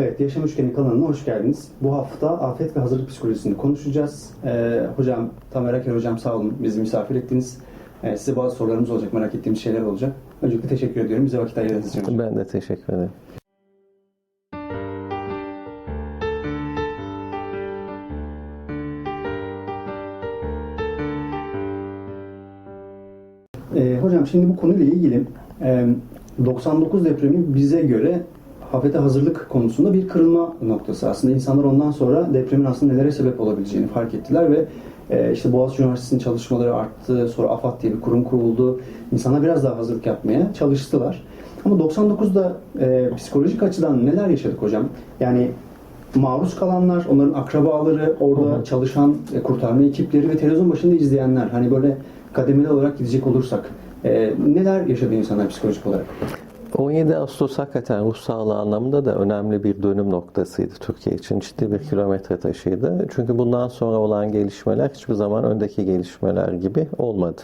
Evet, Yaşam Üçgeni kanalına hoş geldiniz. Bu hafta afet ve hazırlık psikolojisini konuşacağız. Ee, hocam, Tamer Aker hocam sağ olun bizi misafir ettiniz. Ee, size bazı sorularımız olacak, merak ettiğimiz şeyler olacak. Öncelikle teşekkür ediyorum bize vakit ayırdığınız için. Ben de teşekkür ederim. Ee, hocam şimdi bu konuyla ilgili e, 99 depremi bize göre afete hazırlık konusunda bir kırılma noktası. Aslında insanlar ondan sonra depremin aslında nelere sebep olabileceğini fark ettiler ve e, işte Boğaziçi Üniversitesi'nin çalışmaları arttı. Sonra AFAD diye bir kurum kuruldu. İnsanlar biraz daha hazırlık yapmaya çalıştılar. Ama 99'da e, psikolojik açıdan neler yaşadık hocam? Yani maruz kalanlar, onların akrabaları, orada Hı hı. çalışan e, kurtarma ekipleri ve televizyon başında izleyenler. Hani böyle kademeli olarak gidecek olursak e, neler yaşadı insanlar psikolojik olarak? 17 Ağustos hakikaten ruh sağlığı anlamında da önemli bir dönüm noktasıydı Türkiye için. Ciddi bir kilometre taşıydı. Çünkü bundan sonra olan gelişmeler hiçbir zaman öndeki gelişmeler gibi olmadı.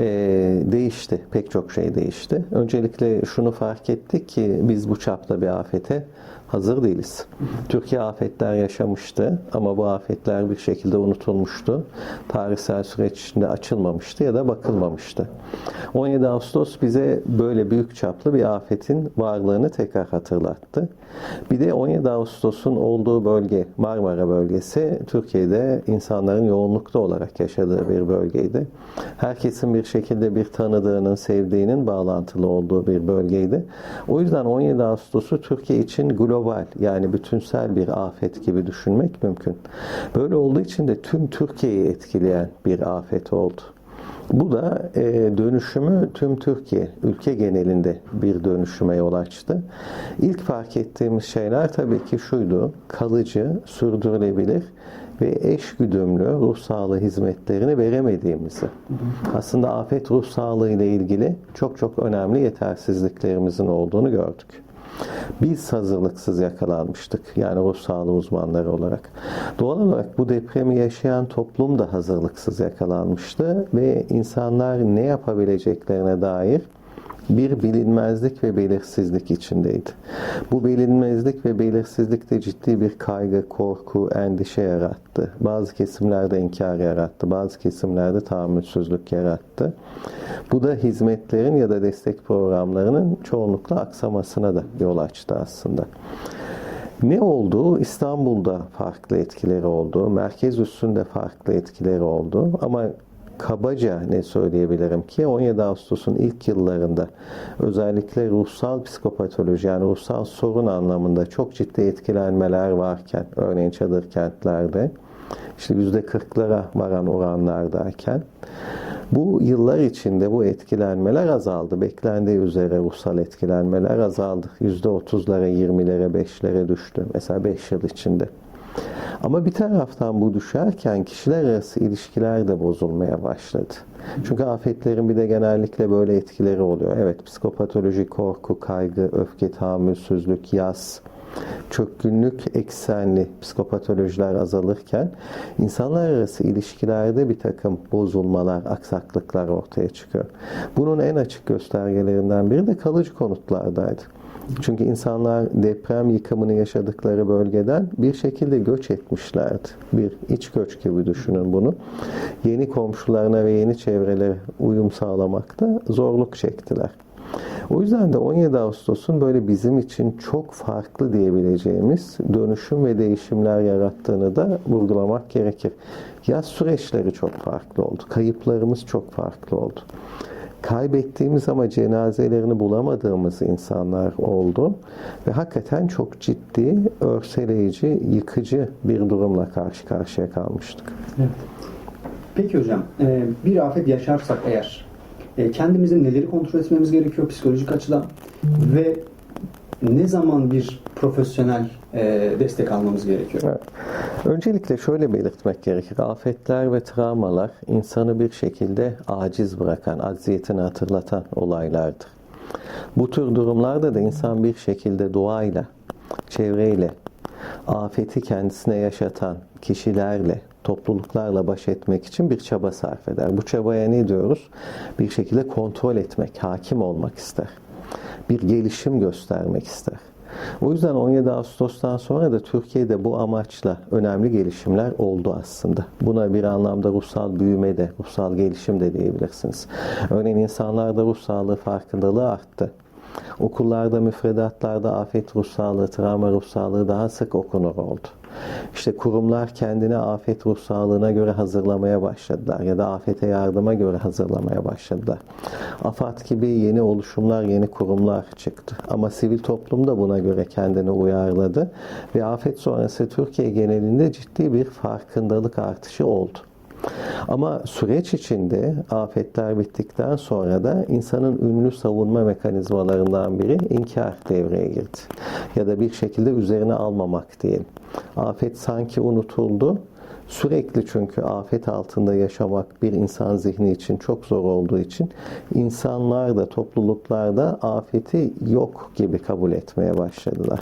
Ee, değişti. Pek çok şey değişti. Öncelikle şunu fark ettik ki biz bu çapta bir afete hazır değiliz. Türkiye afetler yaşamıştı ama bu afetler bir şekilde unutulmuştu. Tarihsel süreç içinde açılmamıştı ya da bakılmamıştı. 17 Ağustos bize böyle büyük çaplı bir afetin varlığını tekrar hatırlattı. Bir de 17 Ağustos'un olduğu bölge Marmara bölgesi Türkiye'de insanların yoğunlukta olarak yaşadığı bir bölgeydi. Herkesin bir şekilde bir tanıdığının, sevdiğinin bağlantılı olduğu bir bölgeydi. O yüzden 17 Ağustos'u Türkiye için global yani bütünsel bir afet gibi düşünmek mümkün. Böyle olduğu için de tüm Türkiye'yi etkileyen bir afet oldu. Bu da e, dönüşümü tüm Türkiye, ülke genelinde bir dönüşüme yol açtı. İlk fark ettiğimiz şeyler tabii ki şuydu, kalıcı, sürdürülebilir ve eş güdümlü ruh sağlığı hizmetlerini veremediğimizi. Aslında afet ruh sağlığı ile ilgili çok çok önemli yetersizliklerimizin olduğunu gördük. Biz hazırlıksız yakalanmıştık. Yani ruh sağlığı uzmanları olarak. Doğal olarak bu depremi yaşayan toplum da hazırlıksız yakalanmıştı ve insanlar ne yapabileceklerine dair bir bilinmezlik ve belirsizlik içindeydi. Bu bilinmezlik ve belirsizlik de ciddi bir kaygı, korku, endişe yarattı. Bazı kesimlerde inkar yarattı, bazı kesimlerde tahammülsüzlük yarattı. Bu da hizmetlerin ya da destek programlarının çoğunlukla aksamasına da yol açtı aslında. Ne oldu? İstanbul'da farklı etkileri oldu. Merkez üssünde farklı etkileri oldu. Ama kabaca ne söyleyebilirim ki 17 Ağustos'un ilk yıllarında özellikle ruhsal psikopatoloji yani ruhsal sorun anlamında çok ciddi etkilenmeler varken örneğin çadır kentlerde işte %40'lara varan oranlardayken bu yıllar içinde bu etkilenmeler azaldı. Beklendiği üzere ruhsal etkilenmeler azaldı. %30'lara, 20'lere, 5'lere düştü. Mesela 5 yıl içinde. Ama bir taraftan bu düşerken kişiler arası ilişkiler de bozulmaya başladı. Çünkü afetlerin bir de genellikle böyle etkileri oluyor. Evet psikopatoloji, korku, kaygı, öfke, tahammülsüzlük, yas, çökkünlük eksenli psikopatolojiler azalırken insanlar arası ilişkilerde bir takım bozulmalar, aksaklıklar ortaya çıkıyor. Bunun en açık göstergelerinden biri de kalıcı konutlardaydı. Çünkü insanlar deprem yıkımını yaşadıkları bölgeden bir şekilde göç etmişlerdi. Bir iç göç gibi düşünün bunu. Yeni komşularına ve yeni çevrelere uyum sağlamakta zorluk çektiler. O yüzden de 17 Ağustos'un böyle bizim için çok farklı diyebileceğimiz dönüşüm ve değişimler yarattığını da vurgulamak gerekir. Yaz süreçleri çok farklı oldu. Kayıplarımız çok farklı oldu kaybettiğimiz ama cenazelerini bulamadığımız insanlar oldu. Ve hakikaten çok ciddi, örseleyici, yıkıcı bir durumla karşı karşıya kalmıştık. Evet. Peki hocam, e, bir afet yaşarsak eğer e, kendimizin neleri kontrol etmemiz gerekiyor psikolojik açıdan ve ne zaman bir profesyonel e, destek almamız gerekiyor? Evet. Öncelikle şöyle belirtmek gerekir. Afetler ve travmalar insanı bir şekilde aciz bırakan, acziyetini hatırlatan olaylardır. Bu tür durumlarda da insan bir şekilde doğayla, çevreyle, afeti kendisine yaşatan kişilerle, topluluklarla baş etmek için bir çaba sarf eder. Bu çabaya ne diyoruz? Bir şekilde kontrol etmek, hakim olmak ister. Bir gelişim göstermek ister. O yüzden 17 Ağustos'tan sonra da Türkiye'de bu amaçla önemli gelişimler oldu aslında. Buna bir anlamda ruhsal büyüme de, ruhsal gelişim de diyebilirsiniz. Örneğin insanlarda ruh farkındalığı arttı. Okullarda, müfredatlarda afet ruh sağlığı, travma ruh daha sık okunur oldu. İşte kurumlar kendini afet ruh sağlığına göre hazırlamaya başladılar ya da afete yardıma göre hazırlamaya başladılar. AFAD gibi yeni oluşumlar, yeni kurumlar çıktı. Ama sivil toplum da buna göre kendini uyarladı ve afet sonrası Türkiye genelinde ciddi bir farkındalık artışı oldu. Ama süreç içinde afetler bittikten sonra da insanın ünlü savunma mekanizmalarından biri inkar devreye girdi. Ya da bir şekilde üzerine almamak diyelim. Afet sanki unutuldu. Sürekli çünkü afet altında yaşamak bir insan zihni için çok zor olduğu için insanlar da topluluklar da afeti yok gibi kabul etmeye başladılar.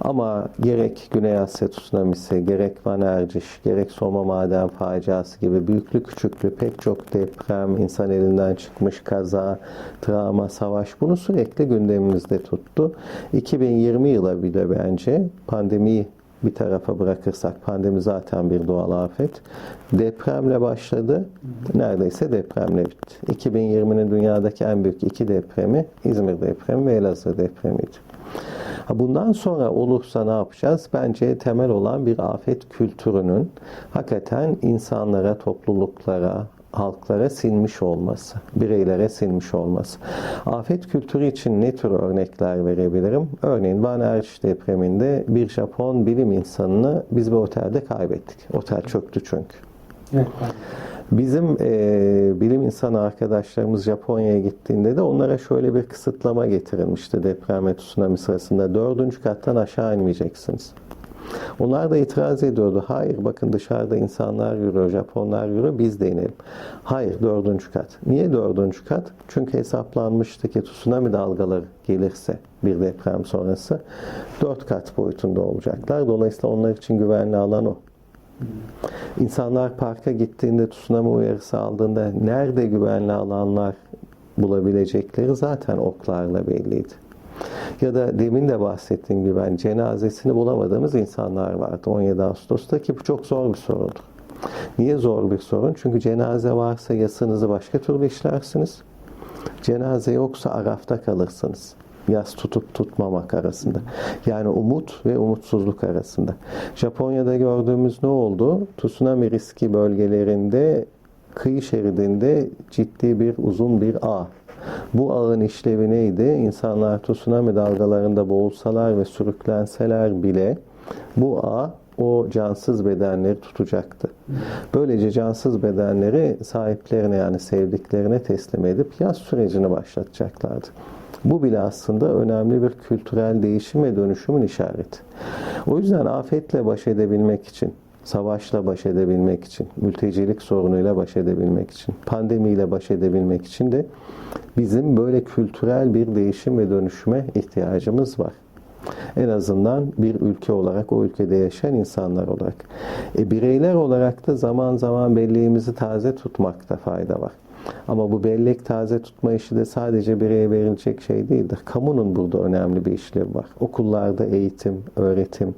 Ama gerek Güney Asya tsunamisi, gerek Van Erciş, gerek Soma maden faciası gibi büyüklü küçüklü pek çok deprem, insan elinden çıkmış kaza, travma, savaş bunu sürekli gündemimizde tuttu. 2020 yıla bile bence pandemiyi bir tarafa bırakırsak pandemi zaten bir doğal afet. Depremle başladı. Neredeyse depremle bitti. 2020'nin dünyadaki en büyük iki depremi İzmir depremi ve Elazığ depremiydi. Bundan sonra olursa ne yapacağız? Bence temel olan bir afet kültürünün hakikaten insanlara, topluluklara, halklara sinmiş olması, bireylere sinmiş olması. Afet kültürü için ne tür örnekler verebilirim? Örneğin Van Erciş depreminde bir Japon bilim insanını biz bir otelde kaybettik. Otel çöktü çünkü. Evet. Bizim e, bilim insanı arkadaşlarımız Japonya'ya gittiğinde de onlara şöyle bir kısıtlama getirilmişti deprem ve tsunami sırasında. Dördüncü kattan aşağı inmeyeceksiniz. Onlar da itiraz ediyordu. Hayır bakın dışarıda insanlar yürüyor, Japonlar yürüyor, biz de inelim. Hayır dördüncü kat. Niye dördüncü kat? Çünkü hesaplanmıştı ki tsunami dalgaları gelirse bir deprem sonrası dört kat boyutunda olacaklar. Dolayısıyla onlar için güvenli alan o. İnsanlar parka gittiğinde tsunami uyarısı aldığında nerede güvenli alanlar bulabilecekleri zaten oklarla belliydi. Ya da demin de bahsettiğim gibi ben cenazesini bulamadığımız insanlar vardı 17 Ağustos'ta ki bu çok zor bir sorundur. Niye zor bir sorun? Çünkü cenaze varsa yasınızı başka türlü işlersiniz. Cenaze yoksa arafta kalırsınız. Yas tutup tutmamak arasında. Yani umut ve umutsuzluk arasında. Japonya'da gördüğümüz ne oldu? Tsunami riski bölgelerinde kıyı şeridinde ciddi bir uzun bir ağ. Bu ağın işlevi neydi? İnsanlar tsunami dalgalarında boğulsalar ve sürüklenseler bile bu ağ o cansız bedenleri tutacaktı. Böylece cansız bedenleri sahiplerine yani sevdiklerine teslim edip yaz sürecini başlatacaklardı. Bu bile aslında önemli bir kültürel değişim ve dönüşümün işareti. O yüzden afetle baş edebilmek için, savaşla baş edebilmek için, mültecilik sorunuyla baş edebilmek için, pandemiyle baş edebilmek için de bizim böyle kültürel bir değişim ve dönüşüme ihtiyacımız var. En azından bir ülke olarak, o ülkede yaşayan insanlar olarak. E, bireyler olarak da zaman zaman belleğimizi taze tutmakta fayda var. Ama bu bellek taze tutma işi de sadece bireye verilecek şey değildir. Kamunun burada önemli bir işlevi var. Okullarda eğitim, öğretim,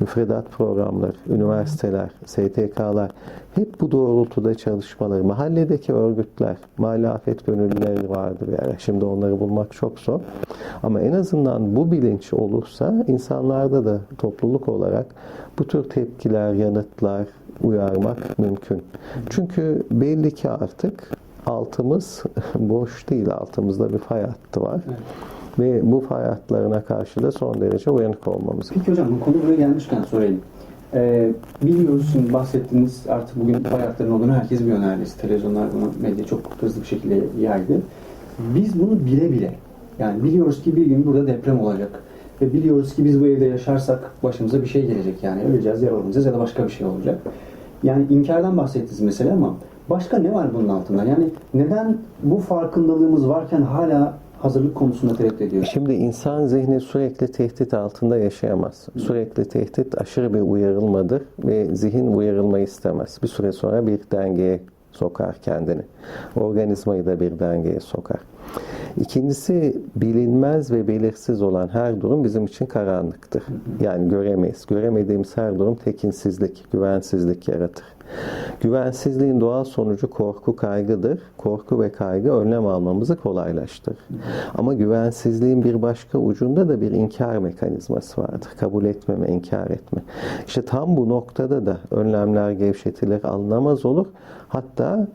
müfredat programları, üniversiteler, STK'lar hep bu doğrultuda çalışmaları. Mahalledeki örgütler, mahalle afet gönüllüleri vardır bir. Şimdi onları bulmak çok zor. Ama en azından bu bilinç olursa insanlarda da topluluk olarak bu tür tepkiler, yanıtlar uyarmak mümkün. Çünkü belli ki artık altımız boş değil. Altımızda bir fay hattı var. Evet. Ve bu fay hatlarına karşı da son derece uyanık olmamız Peki hocam bu konu buraya gelmişken sorayım. Ee, biliyoruz bahsettiğiniz artık bugün fay hatlarının olduğunu herkes biliyor neredeyse. Televizyonlar bunu medya çok hızlı bir şekilde yaydı. Biz bunu bile bile yani biliyoruz ki bir gün burada deprem olacak. Ve biliyoruz ki biz bu evde yaşarsak başımıza bir şey gelecek yani öleceğiz, yaralanacağız ya da başka bir şey olacak. Yani inkardan bahsettiniz mesela ama başka ne var bunun altında? Yani neden bu farkındalığımız varken hala hazırlık konusunda tereddüt ediyoruz? Şimdi insan zihni sürekli tehdit altında yaşayamaz. Sürekli tehdit aşırı bir uyarılmadır ve zihin uyarılmayı istemez. Bir süre sonra bir dengeye sokar kendini. Organizmayı da bir dengeye sokar. İkincisi bilinmez ve belirsiz olan her durum bizim için karanlıktır. Yani göremeyiz. Göremediğimiz her durum tekinsizlik, güvensizlik yaratır. Güvensizliğin doğal sonucu korku, kaygıdır. Korku ve kaygı önlem almamızı kolaylaştırır. Ama güvensizliğin bir başka ucunda da bir inkar mekanizması vardır. Kabul etmeme, inkar etme. İşte tam bu noktada da önlemler gevşetilir, alınamaz olur. Hatta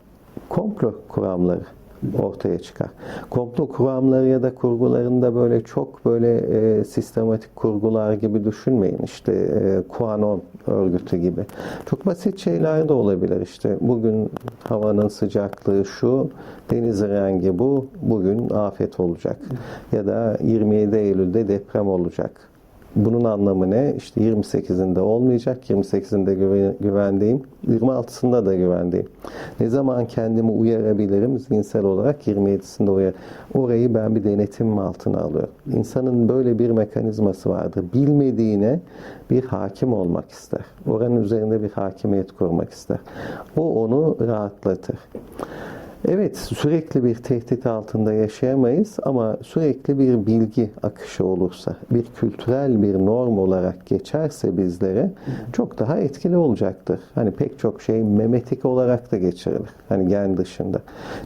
komplo kuramları ortaya çıkar. Komplo kuramları ya da kurgularında böyle çok böyle e, sistematik kurgular gibi düşünmeyin. İşte e, QAnon örgütü gibi. Çok basit şeyler de olabilir. İşte bugün havanın sıcaklığı şu, deniz rengi bu, bugün afet olacak. Ya da 27 Eylül'de deprem olacak. Bunun anlamı ne? İşte 28'inde olmayacak, 28'inde güve- güvendeyim, 26'sında da güvendeyim. Ne zaman kendimi uyarabilirim zihinsel olarak 27'sinde uyar. Orayı ben bir denetim altına alıyorum. İnsanın böyle bir mekanizması vardır. Bilmediğine bir hakim olmak ister. Oranın üzerinde bir hakimiyet kurmak ister. O onu rahatlatır. Evet, sürekli bir tehdit altında yaşayamayız ama sürekli bir bilgi akışı olursa, bir kültürel bir norm olarak geçerse bizlere çok daha etkili olacaktır. Hani pek çok şey memetik olarak da geçirilir. Hani gen dışında.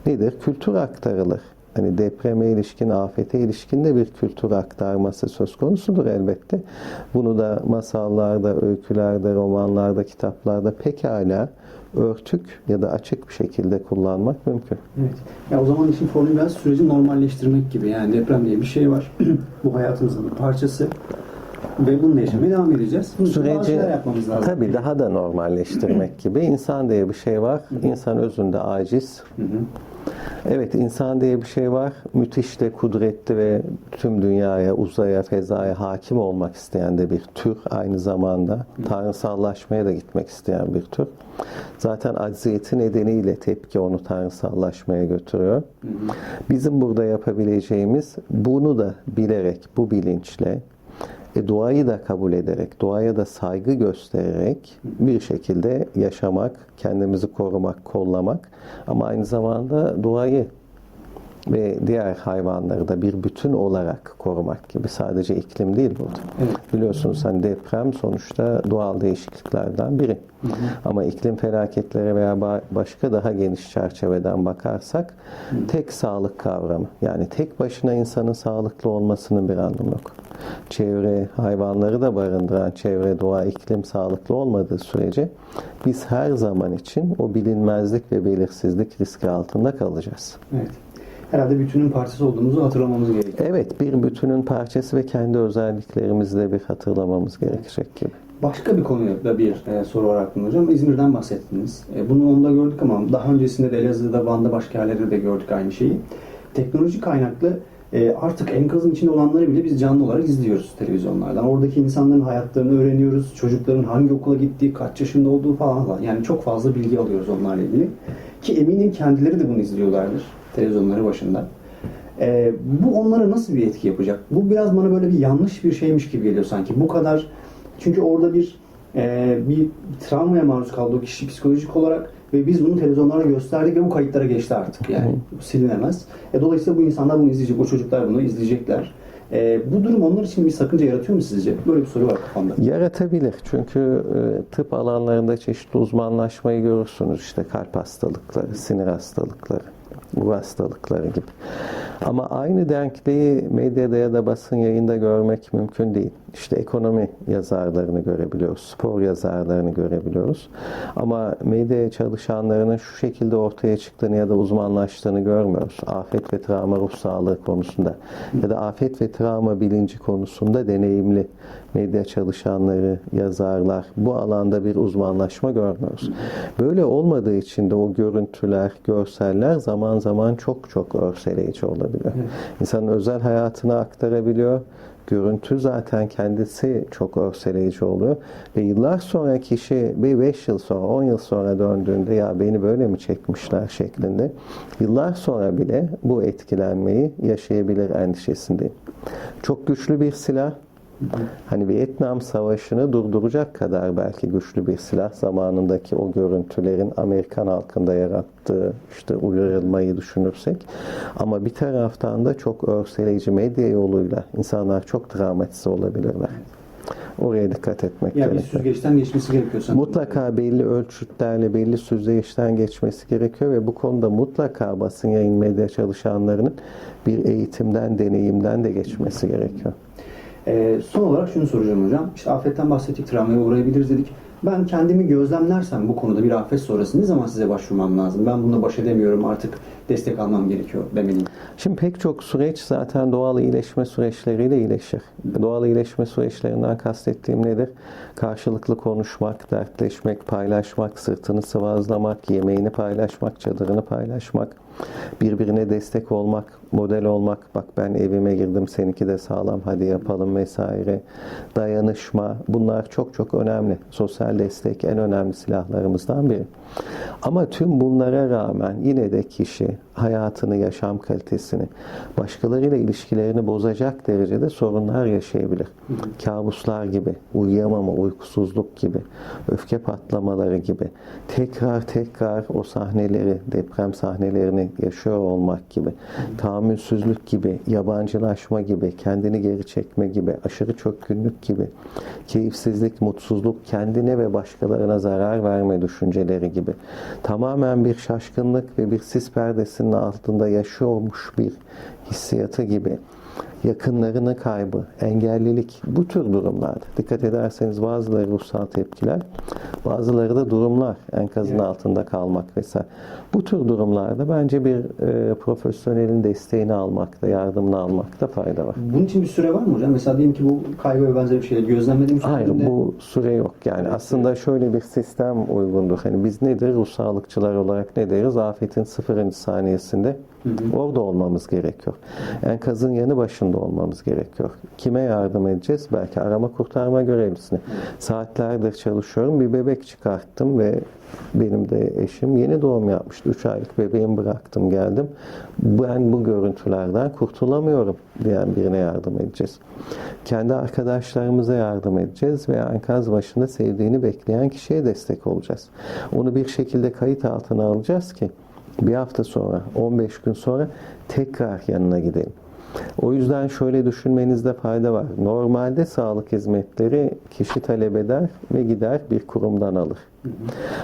Nedir? Kültür aktarılır. Hani depreme ilişkin, afete ilişkin de bir kültür aktarması söz konusudur elbette. Bunu da masallarda, öykülerde, romanlarda, kitaplarda pekala örtük ya da açık bir şekilde kullanmak mümkün. Evet. Ya o zaman işin formülü biraz süreci normalleştirmek gibi. Yani deprem diye bir şey var. Bu hayatımızın bir parçası. Ve bununla yaşamaya devam edeceğiz. Bunun Süreci yapmamız lazım. tabii daha da normalleştirmek gibi. İnsan diye bir şey var. İnsan özünde aciz. Hı hı. Evet insan diye bir şey var. Müthiş de kudretli ve tüm dünyaya, uzaya, fezaya hakim olmak isteyen de bir tür aynı zamanda. Tanrısallaşmaya da gitmek isteyen bir tür. Zaten acziyeti nedeniyle tepki onu tanrısallaşmaya götürüyor. Bizim burada yapabileceğimiz bunu da bilerek, bu bilinçle e, duayı da kabul ederek, duaya da saygı göstererek bir şekilde yaşamak, kendimizi korumak, kollamak. Ama aynı zamanda duayı ve diğer hayvanları da bir bütün olarak korumak gibi sadece iklim değil burada. Evet. Biliyorsunuz hani deprem sonuçta doğal değişikliklerden biri. Ama iklim felaketleri veya ba- başka daha geniş çerçeveden bakarsak tek sağlık kavramı yani tek başına insanın sağlıklı olmasının bir anlamı yok. Çevre, hayvanları da barındıran çevre, doğa, iklim sağlıklı olmadığı sürece biz her zaman için o bilinmezlik ve belirsizlik riski altında kalacağız. Evet. Herhalde bütünün parçası olduğumuzu hatırlamamız gerekiyor. Evet, bir bütünün parçası ve kendi özelliklerimizi de bir hatırlamamız gerekecek gibi. Başka bir konuya da bir e, soru var aklımda hocam. İzmir'den bahsettiniz. E, bunu onda gördük ama daha öncesinde de Elazığ'da, Van'da başka yerlerde de gördük aynı şeyi. Teknoloji kaynaklı e, artık enkazın içinde olanları bile biz canlı olarak izliyoruz televizyonlardan. Oradaki insanların hayatlarını öğreniyoruz. Çocukların hangi okula gittiği, kaç yaşında olduğu falan. Yani çok fazla bilgi alıyoruz onlarla ilgili. Ki eminim kendileri de bunu izliyorlardır televizyonları başında. Ee, bu onlara nasıl bir etki yapacak? Bu biraz bana böyle bir yanlış bir şeymiş gibi geliyor sanki. Bu kadar çünkü orada bir e, bir travmaya maruz kaldı o kişi psikolojik olarak ve biz bunu televizyonlara gösterdik ve bu kayıtlara geçti artık yani Bu silinemez. E, dolayısıyla bu insanlar bunu izleyecek, o çocuklar bunu izleyecekler. E, bu durum onlar için bir sakınca yaratıyor mu sizce? Böyle bir soru var kafamda. Yaratabilir. Çünkü e, tıp alanlarında çeşitli uzmanlaşmayı görürsünüz. İşte kalp hastalıkları, sinir hastalıkları, ruh hastalıkları gibi. Ama aynı denkliği medyada ya da basın yayında görmek mümkün değil. İşte ekonomi yazarlarını görebiliyoruz, spor yazarlarını görebiliyoruz. Ama medya çalışanlarının şu şekilde ortaya çıktığını ya da uzmanlaştığını görmüyoruz. Afet ve travma ruh sağlığı konusunda ya da afet ve travma bilinci konusunda deneyimli medya çalışanları, yazarlar bu alanda bir uzmanlaşma görmüyoruz. Böyle olmadığı için de o görüntüler, görseller zaman zaman çok çok örseleyici olabiliyor. İnsanın özel hayatını aktarabiliyor. Görüntü zaten kendisi çok örseleyici oluyor. Ve yıllar sonra kişi bir 5 yıl sonra, 10 yıl sonra döndüğünde ya beni böyle mi çekmişler şeklinde yıllar sonra bile bu etkilenmeyi yaşayabilir endişesindeyim. Çok güçlü bir silah Hani Vietnam Savaşı'nı durduracak kadar belki güçlü bir silah zamanındaki o görüntülerin Amerikan halkında yarattığı işte uyarılmayı düşünürsek ama bir taraftan da çok örseleyici medya yoluyla insanlar çok travmatize olabilirler. Oraya dikkat etmek Ya bir gerekiyor. süzgeçten geçmesi gerekiyor sanırım. Mutlaka belli ölçütlerle, belli süzgeçten geçmesi gerekiyor ve bu konuda mutlaka basın yayın medya çalışanlarının bir eğitimden, deneyimden de geçmesi gerekiyor. Ee, son olarak şunu soracağım hocam. İşte afetten bahsettik, travmaya uğrayabiliriz dedik. Ben kendimi gözlemlersem bu konuda bir afet sonrası ne zaman size başvurmam lazım? Ben bununla baş edemiyorum artık destek almam gerekiyor demeliyim. Şimdi pek çok süreç zaten doğal iyileşme süreçleriyle iyileşir. Doğal iyileşme süreçlerinden kastettiğim nedir? Karşılıklı konuşmak, dertleşmek, paylaşmak, sırtını sıvazlamak, yemeğini paylaşmak, çadırını paylaşmak, birbirine destek olmak, model olmak. Bak ben evime girdim, seninki de sağlam, hadi yapalım vesaire. Dayanışma, bunlar çok çok önemli. Sosyal destek en önemli silahlarımızdan biri. Ama tüm bunlara rağmen yine de kişi hayatını, yaşam kalitesini, başkalarıyla ilişkilerini bozacak derecede sorunlar yaşayabilir. Kabuslar gibi, uyuyamama, uykusuzluk gibi, öfke patlamaları gibi, tekrar tekrar o sahneleri, deprem sahnelerini yaşıyor olmak gibi, tahammülsüzlük gibi, yabancılaşma gibi, kendini geri çekme gibi, aşırı çökkünlük gibi, keyifsizlik, mutsuzluk, kendine ve başkalarına zarar verme düşünceleri gibi, tamamen bir şaşkınlık ve bir sis perdesinin altında yaşıyormuş bir hissiyatı gibi, yakınlarını kaybı, engellilik bu tür durumlarda. Dikkat ederseniz bazıları ruhsal tepkiler, bazıları da durumlar, enkazın Evet. altında kalmak vesaire. Bu tür durumlarda bence bir e, profesyonelin desteğini almakta, yardımını almakta fayda var. Bunun için bir süre var mı hocam? Mesela diyelim ki bu kaygı ve benzeri bir şeyleri gözlemlediğim Hayır sürecinde- bu süre yok. Yani Evet, aslında şöyle bir sistem uygundur. Hani biz nedir? Ruh sağlıkçılar olarak ne deriz? Afetin sıfırıncı saniyesinde orada olmamız gerekiyor. Enkazın yanı başında olmamız gerekiyor. Kime yardım edeceğiz? Belki arama kurtarma görevlisine. Saatlerdir çalışıyorum. Bir bebek çıkarttım ve benim de eşim yeni doğum yapmıştı. 3 aylık bebeğimi bıraktım geldim. Ben bu görüntülerden kurtulamıyorum diyen birine yardım edeceğiz. Kendi arkadaşlarımıza yardım edeceğiz veya enkaz başında sevdiğini bekleyen kişiye destek olacağız. Onu bir şekilde kayıt altına alacağız ki bir hafta sonra, 15 gün sonra tekrar yanına gidelim. O yüzden şöyle düşünmenizde fayda var. Normalde sağlık hizmetleri kişi talep eder ve gider bir kurumdan alır.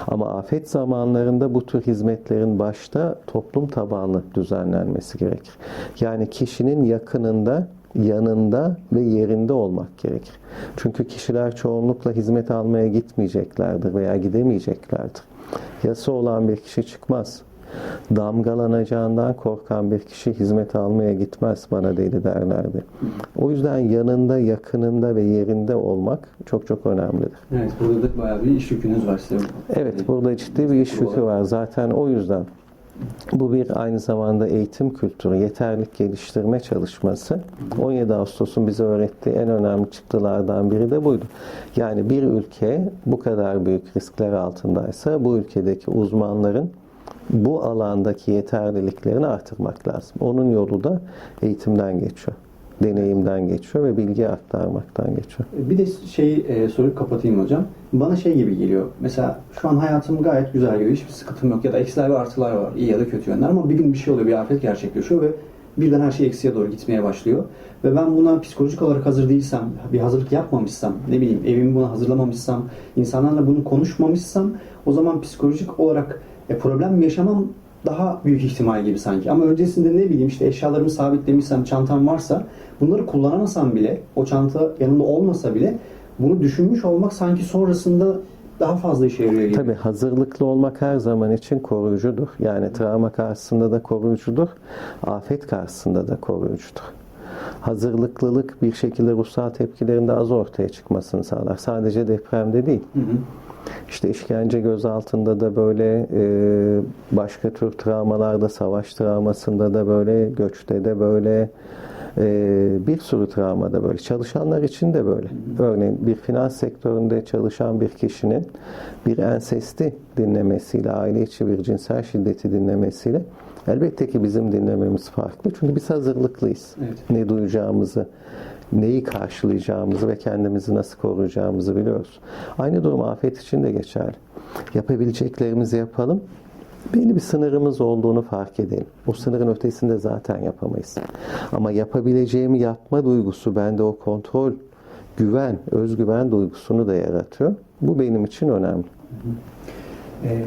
Ama afet zamanlarında bu tür hizmetlerin başta toplum tabanlı düzenlenmesi gerekir. Yani kişinin yakınında, yanında ve yerinde olmak gerekir. Çünkü kişiler çoğunlukla hizmet almaya gitmeyeceklerdir veya gidemeyeceklerdir. Yası olan bir kişi çıkmaz. Damgalanacağından korkan bir kişi hizmet almaya gitmez bana deli derlerdi. O yüzden yanında, yakınında ve yerinde olmak çok çok önemlidir. Evet burada da bayağı bir iş yükünüz var size. Evet, burada ciddi bir iş yükü var. Zaten o yüzden bu bir aynı zamanda eğitim kültürü, yeterlik geliştirme çalışması. 17 Ağustos'un bize öğrettiği en önemli çıktılardan biri de buydu. Yani bir ülke bu kadar büyük riskler altındaysa bu ülkedeki uzmanların bu alandaki yeterliliklerini artırmak lazım. Onun yolu da eğitimden geçiyor. Deneyimden geçiyor ve bilgi aktarmaktan geçiyor. Bir de şeyi e, sorup kapatayım hocam. Bana şey gibi geliyor. Mesela şu an hayatım gayet güzel gidiyor. Hiçbir sıkıntım yok. Ya da eksiler ve artılar var. iyi ya da kötü yönler. Ama bir gün bir şey oluyor. Bir afet gerçekleşiyor ve birden her şey eksiye doğru gitmeye başlıyor. Ve ben buna psikolojik olarak hazır değilsem, bir hazırlık yapmamışsam, ne bileyim evimi buna hazırlamamışsam, insanlarla bunu konuşmamışsam o zaman psikolojik olarak e, problem yaşamam daha büyük ihtimal gibi sanki. Ama öncesinde ne bileyim işte eşyalarımı sabitlemişsem, çantam varsa bunları kullanamasam bile, o çanta yanımda olmasa bile bunu düşünmüş olmak sanki sonrasında daha fazla işe yarıyor gibi. Tabii hazırlıklı olmak her zaman için koruyucudur. Yani travma karşısında da koruyucudur. Afet karşısında da koruyucudur. Hazırlıklılık bir şekilde ruhsal tepkilerin de az ortaya çıkmasını sağlar. Sadece depremde değil. Hı hı. İşte işkence gözaltında da böyle, e, başka tür travmalarda, savaş travmasında da böyle, göçte de böyle, e, bir sürü travmada böyle. Çalışanlar için de böyle. Örneğin bir finans sektöründe çalışan bir kişinin bir ensesti dinlemesiyle, aile içi bir cinsel şiddeti dinlemesiyle elbette ki bizim dinlememiz farklı. Çünkü biz hazırlıklıyız. Evet. Ne duyacağımızı, neyi karşılayacağımızı ve kendimizi nasıl koruyacağımızı biliyoruz. Aynı durum afet için de geçerli. Yapabileceklerimizi yapalım. Belli bir sınırımız olduğunu fark edelim. O sınırın ötesinde zaten yapamayız. Ama yapabileceğimi yapma duygusu bende o kontrol, güven, özgüven duygusunu da yaratıyor. Bu benim için önemli. Ee,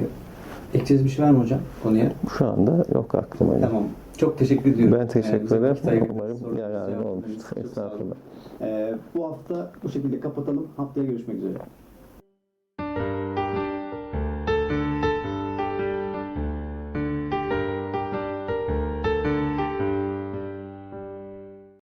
ekleyeceğiniz bir şey var mı hocam konuya? Şu anda yok aklıma. Tamam. Çok teşekkür ediyorum. Ben teşekkür ederim. Umarım yararlı olmuştur. Estağfurullah. Ee, bu hafta bu şekilde kapatalım. Haftaya görüşmek üzere.